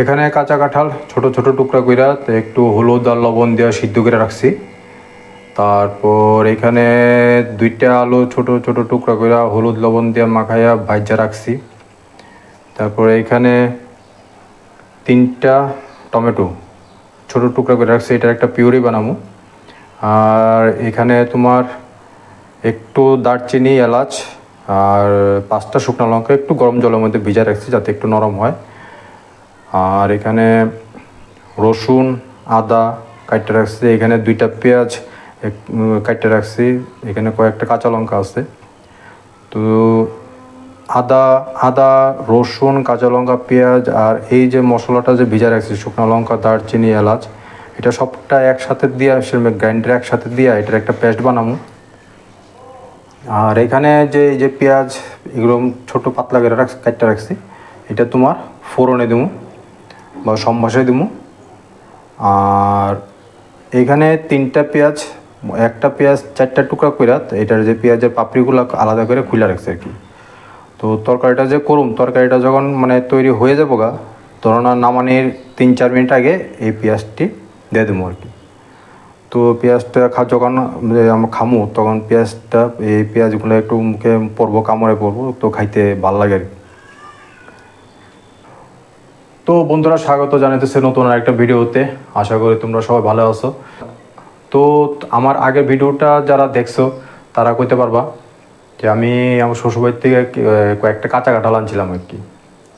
এখানে কাঁচা কাঁঠাল, ছোট ছোট টুকরা কইরা একটু হলুদ আর লবণ দেওয়া সিদ্ধ করে রাখছি। তারপর এখানে দুইটা আলু ছোট ছোট টুকরা কইরা হলুদ লবণ দিয়ে মাখাইয়া ভাজা রাখছি। তারপর এখানে তিনটা টমেটো ছোট টুকরা করে রাখছি, এটার একটা পিউরি বানাবো আর এখানে তোমার একটু দারচিনি, এলাচ আর পাঁচটা শুকনো লঙ্কা একটু গরম জলের মধ্যে ভিজা রাখছি যাতে একটু নরম হয়। আর এখানে রসুন, আদা কাটতে রাখছি। এখানে দুইটা পেঁয়াজ কাটতে রাখছি। এখানে কয়েকটা কাঁচা লঙ্কা আছে। তো আদা আদা, রসুন, কাঁচা লঙ্কা, পেঁয়াজ আর এই যে মশলাটা যে ভিজা রাখছি, শুকনো লঙ্কা, দারচিনি, এলাচ, এটা সবটা একসাথে দিয়ে গ্রাইন্ডারে একসাথে দিয়ে এটার একটা পেস্ট বানাবো। আর এখানে যে, এই যে পেঁয়াজ, এগুলো ছোটো পাতলা করে রাখ, কাটতে রাখছি। এটা তোমার ফোড়নে দেবো। বা সম্ভাসে দেবো আর এখানে তিনটা পেঁয়াজ, একটা পেঁয়াজ চারটা টুকরা করে এটার যে পেঁয়াজের পাপড়িগুলো আলাদা করে খুলে রাখছে আর কি। তো তরকারিটা যে করুম, তরকারিটা যখন মানে তৈরি হয়ে যাব গা, তখন নামানির তিন চার মিনিট আগে এই পেঁয়াজটি দিয়ে দেবো আর কি। তো পেঁয়াজটা খা, যখন আমরা খামু, তখন পেঁয়াজটা, এই পেঁয়াজগুলো একটু মুখে পরবো কামড়ে পরবো তো খাইতে ভালো লাগে আর কি। তো বন্ধুরা, স্বাগত জানাতেছে নতুন আর একটা ভিডিওতে। আশা করি তোমরা সবাই ভালো আছো। তো আমার আগের ভিডিওটা যারা দেখছ, তারা কইতে পারবা যে আমি আমার শ্বশুরবাড়ির থেকে কয়েকটা কাঁচা কাঁঠাল আনছিলাম আর কি।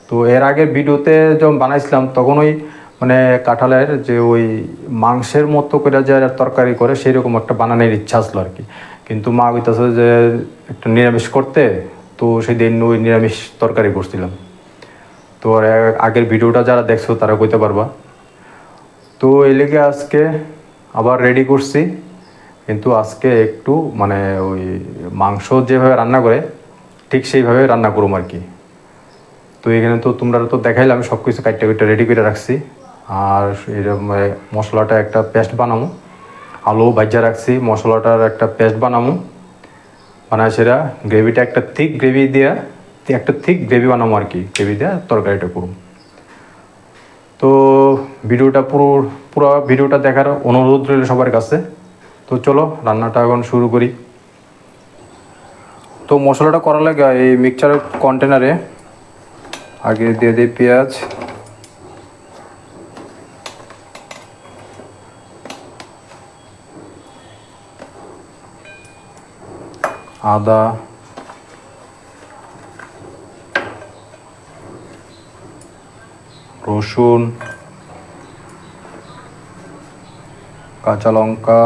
তো এর আগের ভিডিওতে যখন বানাইছিলাম, তখন ওই মানে কাঁঠালের যে ওই মাংসের মতো করে যে তরকারি করে সেই রকম একটা বানানোর ইচ্ছা আসলো আর কি। কিন্তু মা কইতাছে যে একটু নিরামিষ করতে, তো সেই দিন ওই নিরামিষ তরকারি করছিলাম। তো আর আগের ভিডিওটা যারা দেখছ, তারা কইতে পারবা। তো এই লেগে আজকে আবার রেডি করছি। কিন্তু আজকে একটু মানে ওই মাংস যেভাবে রান্না করে, ঠিক সেইভাবে রান্না করুম আর কি। তো এখানে তো তোমরা তো দেখাইলাম সব কিছু কাটতে কাটতে রেডি করে রাখছি। আর এরকম মশলাটা একটা পেস্ট বানাবো আলু ভাজা রাখছি, মশলাটার একটা পেস্ট বানাবো বানায় সেটা গ্রেভিটা একটা থিক গ্রেভি দিয়া একটা থিক গ্রেভি বানাবো আর কি গ্রেভি দিয়ে তরকারিটা করুম তো ভিডিওটা পুরো পুরো ভিডিওটা দেখার অনুরোধ রইল সবার কাছে। তো চলো, রান্নাটা এখন শুরু করি। তো মশলাটা করা লাগে এই মিক্সচারের কন্টেনারে আগে দিয়ে দিই পেঁয়াজ। আদা। রসুন, কাঁচা লঙ্কা,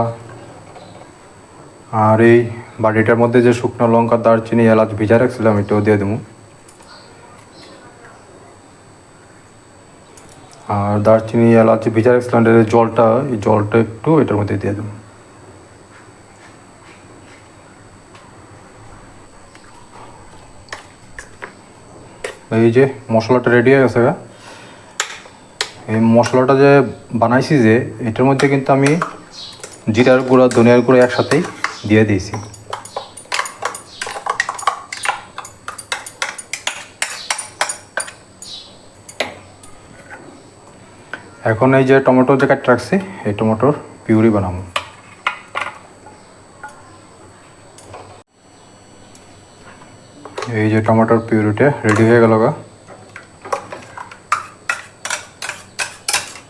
আর এই বাটিটার মধ্যে যে শুকনো লঙ্কা, দারচিনি, এলাচ ভিজা রাখছিলাম, এটাও দিয়ে দেবো আর দারচিনি, এলাচ ভিজা রাখছিলাম জলটা, এই জলটা একটু এটার মধ্যে দিয়ে দেবো এই যে মশলাটা রেডি হয়ে গেছে গা। এই মশলাটা যে বানাইছি যে, এটার মধ্যে কিন্তু আমি জিরার গুঁড়া, ধনিয়ার গুঁড়া একসাথেই দিয়ে দিয়েছি। এখন এই যে টমেটো যে কাটতে রাখছি, এই টমেটোর পিউরি বানাবো। এই যে টমেটোর পিউরিটা রেডি হয়ে গেল গা।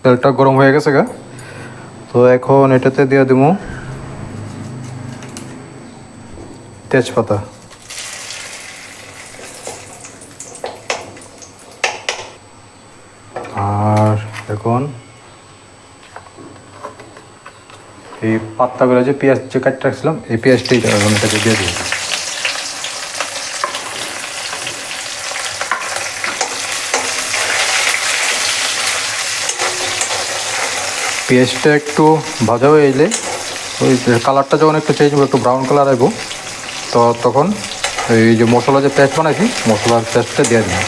তেলটা গরম হয়ে গেছে গা। তো এখন এটাতে দিয়ে দেবো তেজপাতা। আর এখন এই পাত্তাগুলো যে পেঁয়াজ যে কাটতে রাখছিলাম, এই পেঁয়াজটাই এখন এটাকে দিয়ে দিই পেঁয়াজটা একটু ভাজা হয়ে এলে ওই কালারটা যখন একটু হবে, একটু ব্রাউন কালার আসব, তো তখন এই যে মশলা যে পেস্ট বানাইছি, মশলার পেস্টটা দিয়ে দিন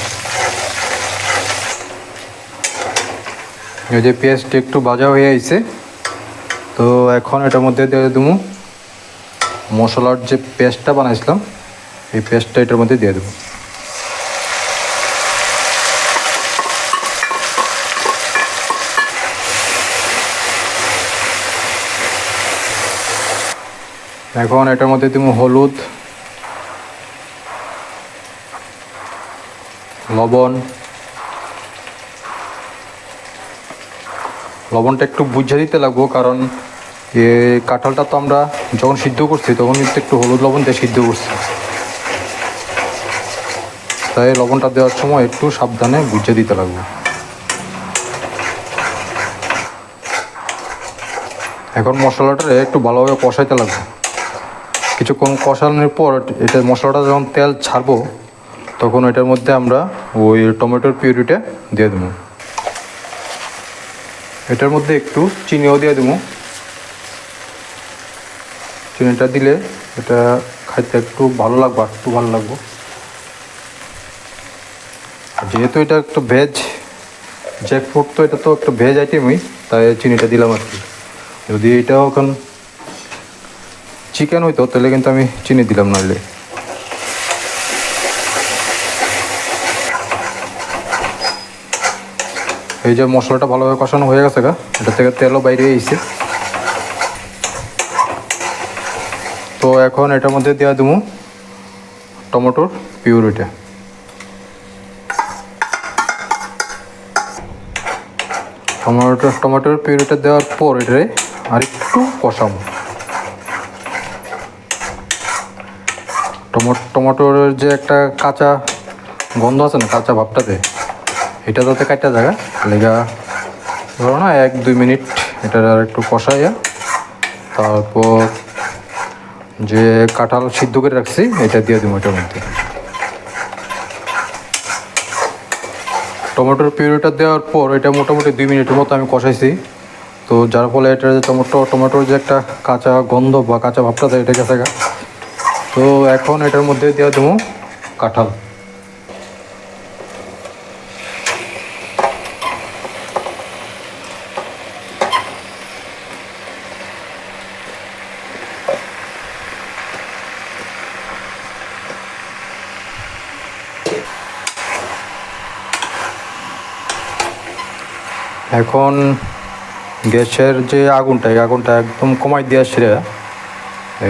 এই যে পেঁয়াজটা একটু ভাজা হয়ে আইছে, তো এখন এটার মধ্যে দিয়ে দেবো মশলার যে পেস্টটা বানাইছিলাম, এই পেস্টটা এটার মধ্যে দিয়ে দেবো। এখন এটার মধ্যে তুমি হলুদ, লবণ, লবণটা একটু বুঝে দিতে লাগবো কারণ এ কাঁঠালটা তো আমরা যখন সিদ্ধ করছি তখন কিন্তু একটু হলুদ লবণ দিয়ে সিদ্ধ করছি। তাই লবণটা দেওয়ার সময় একটু সাবধানে বুঝে দিতে লাগবে। এখন মশলাটা একটু ভালোভাবে কষাইতে লাগবে। কিছুক্ষণ কষানোর পর এটা মশলাটা যখন তেল ছাড়বো, তখন এটার মধ্যে আমরা ওই টমেটোর পিউরিটা দিয়ে দেবো। এটার মধ্যে একটু চিনিও দিয়ে দেবো। চিনিটা দিলে এটা খাইতে একটু ভালো লাগবে একটু ভালো লাগবো। যেহেতু এটা একটা ভেজ জ্যাকফ্রুট তো এটা তো একটা ভেজ আইটেমই তাই চিনিটা দিলাম আর কি। যদি এটাও এখন চিকেন হইতো তাহলে কিন্তু আমি চিনি দিলাম নাহলে। এই যে মশলাটা ভালোভাবে কষানো হয়ে গেছে গা, এটা থেকে তেলও বাইরে এসেছে। তো এখন এটার মধ্যে দেওয়া দেবো টমেটোর পিউরিটা। টমেটো টমেটোর পিউরিটা দেওয়ার পর এটারে আর একটু কষাবো। টমেটোর যে একটা কাঁচা গন্ধ আছে না, কাঁচা ভাবটাতে, এটা যাতে কাটা জায়গা লেগা ধরো না, এক, দুই মিনিট এটা আর একটু কষাইয়া, তারপর যে কাঁঠাল সিদ্ধ করে রাখছি, এটা দিয়ে দিব এটার মধ্যে টমেটোর পিউরিটা দেওয়ার পর এটা মোটামুটি দুই মিনিটের মতো আমি কষাইছি তো যার ফলে এটা যে টমেটো, টমেটোর যে একটা কাঁচা গন্ধ বা কাঁচা ভাবটা এটা গেছে গা। তো এখন এটার মধ্যে দেওয়া দেবো কাঁঠাল। এখন গ্যাসের যে আগুনটা, এই আগুনটা একদম কমাই দিয়ে আসছে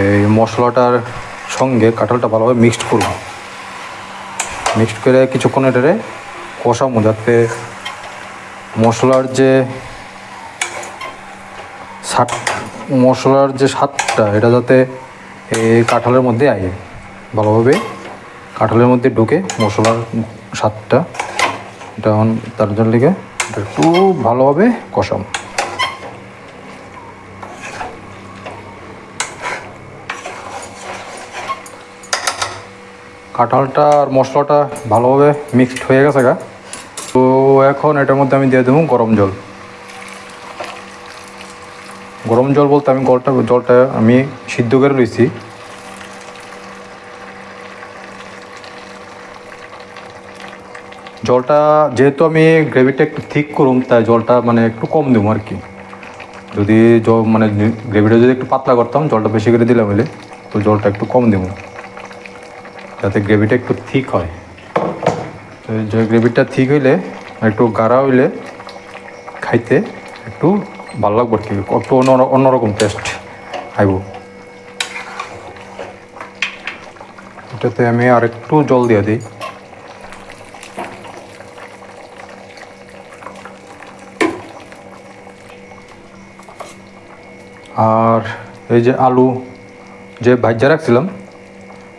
এই মশলাটার সঙ্গে কাঁঠালটা ভালোভাবে মিক্সড করব। মিক্সড করে কিছুক্ষণ এটারে কষাবো যাতে মশলার যে স্বাদ, মশলার যে স্বাদটা, এটা যাতে এই কাঁঠালের মধ্যে আয়। ভালোভাবে কাঁঠালের মধ্যে ঢুকে মশলার স্বাদটা, এটা তার জন্য লিখে একটু ভালোভাবে কষাম কাঁঠালটা আর মশলাটা ভালোভাবে মিক্সড হয়ে গেছে গা। তো এখন এটার মধ্যে আমি দিয়ে দেবো গরম জল। গরম জল বলতে আমি গলটা, জলটা আমি সিদ্ধ করে রয়েছি জলটা যেহেতু আমি গ্রেভিটা একটু ঠিক করুম, তাই জলটা মানে একটু কম দেবো আর কি। যদি মানে গ্রেভিটা যদি একটু পাতলা করতাম, জলটা বেশি করে দিলাম হলে তো জলটা একটু কম দেবো। যাতে গ্রেভিটা একটু ঠিক হয়। যে গ্রেভিটা ঠিক হইলে একটু গাঢ়া হইলে খাইতে একটু ভালো লাগবে কি। একটু অন্য অন্যরকম টেস্ট আইব এটাতে আমি আর একটু জল দিয়ে দিই। আর এই যে আলু যে ভাজ্যা রাখছিলাম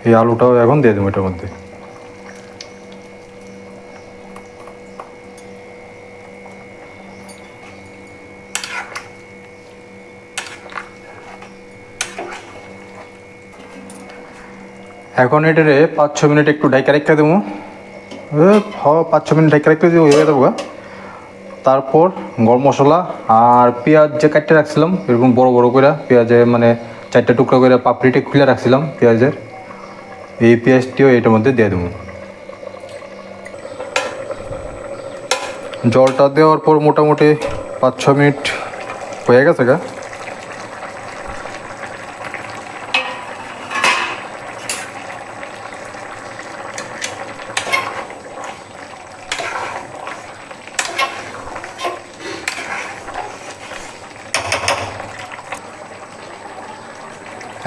এই আলুটাও এখন দিয়ে দেবো এটার মধ্যে। এখন এটারে পাঁচ ছ মিনিট একটু ডাইকা রেখে দেবো। পাঁচ ছ মিনিট ডাইকা রেখে দেবো হয়ে দেবো তারপর গরম মশলা আর পেঁয়াজ যে কাটতে রাখছিলাম, এরকম বড় বড় করে পেঁয়াজে মানে চারটে টুকরা করে পাপড়িটা খুলে রাখছিলাম পেঁয়াজের। এই পেঁয়াজটিও এটার মধ্যে দিয়ে দেবো। জলটা দেওয়ার পর মোটামুটি পাঁচ ছ মিনিট হয়ে গেছে গা।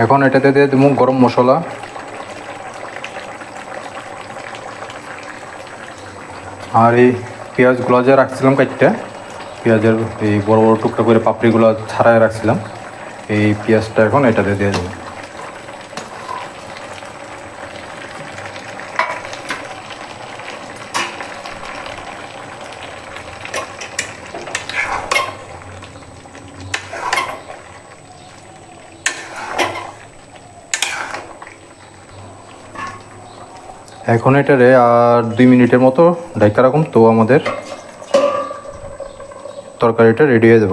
এখন এটাতে দিয়ে দেবো গরম মশলা। আর এই পেঁয়াজগুলো যে রাখছিলাম কাটটা পেঁয়াজের এই বড় বড় টুকরা করে পাপড়িগুলো ছাড়াই রাখছিলাম, এই পেঁয়াজটা এখন এটাতে দেওয়া দেবো। এখন এটারে আর দুই মিনিটের মতো ডাইকা রাখুন, তো আমাদের তরকারিটা রেডি হয়ে যাব।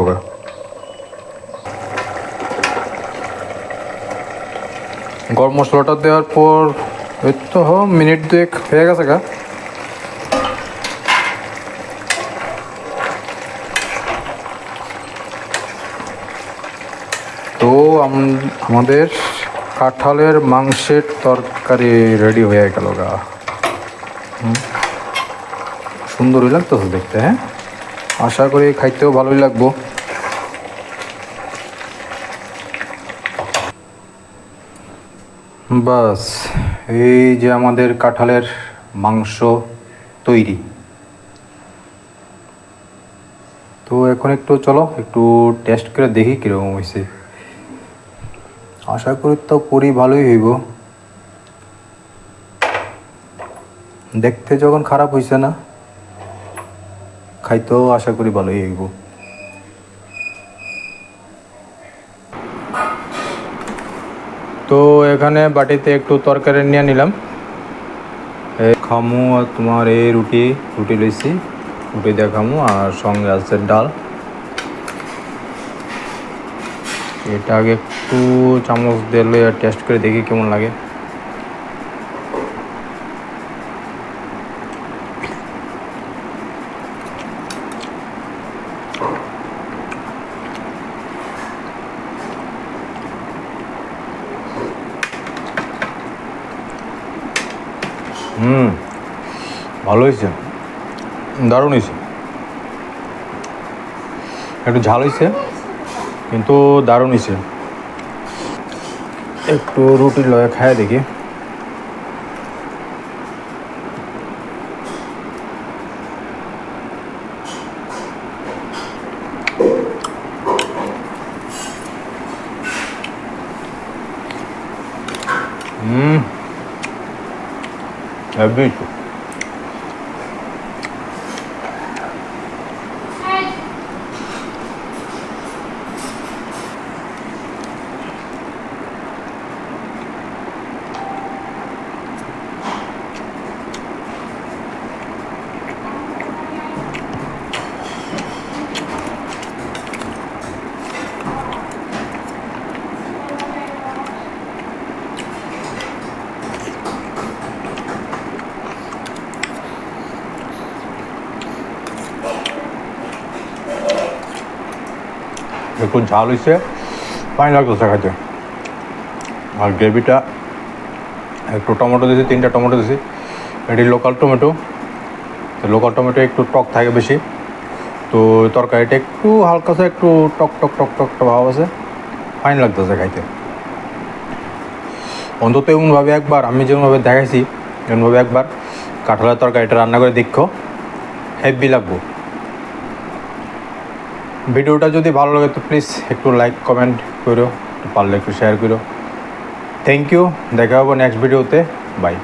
গরম মশলাটা দেওয়ার পর, এই তো হ, মিনিট দুয়েক হয়ে গেছে গা তো আম- আমাদের কাঁঠালের মাংসের তরকারি রেডি হয়ে গেল গা। সুন্দরই লাগতেছে দেখতে হ্যাঁ? আশা করি খাইতেও ভালোই লাগবো। বাস, এই যে আমাদের কাঁঠালের মাংস তৈরি। তো এখন একটু চলো, একটু টেস্ট করে দেখি কীরকম হয়েছে আশা করি তো পুরি ভালোই হইব। দেখতে যখন খারাপ হয়েছে না, খাইতেও আশা করি ভালোই হইব। তো এখানে বাটিতে একটু তরকারি নিয়ে নিলাম। খামু আর তোমার এই রুটি রুটি লইছি। রুটি দিয়ে খামু আর সঙ্গে আছে ডাল। এটা আগে একটু চামচ দিলে টেস্ট করে দেখি কেমন লাগে। হুম, ভালো হয়েছে। দারুণ হয়েছে। একটু ঝাল হয়েছে। কিন্তু দারুণ হয়েছে একটু রুটি লয়ে খায় দেখি। হুম হেভি একটু ঝাল হয়েছে পানি লাগতেছে খাইতে। আর গ্রেভিটা, একটু টমেটো দিয়েছি তিনটা টমেটো দিয়েছি এটি লোকাল টমেটো তো লোকাল টমেটো একটু টক থাকে বেশি। তো তরকারিটা একটু হালকা সে একটু টক টক টক টক টক ভাব আছে। ফাইন লাগতেছে খাইতে। অন্তত এমনভাবে একবার, আমি যেমনভাবে দেখাইছি, এমনভাবে একবার কাঁঠালের তরকারিটা রান্না করে দেখো। হেভি লাগবো। ভিডিওটা যদি ভালো লাগে তো প্লিজ একটু লাইক কমেন্ট করো, একটু পারলে একটু শেয়ার করো। থ্যাংক ইউ দেখা হব নেক্সট ভিডিওতে বাই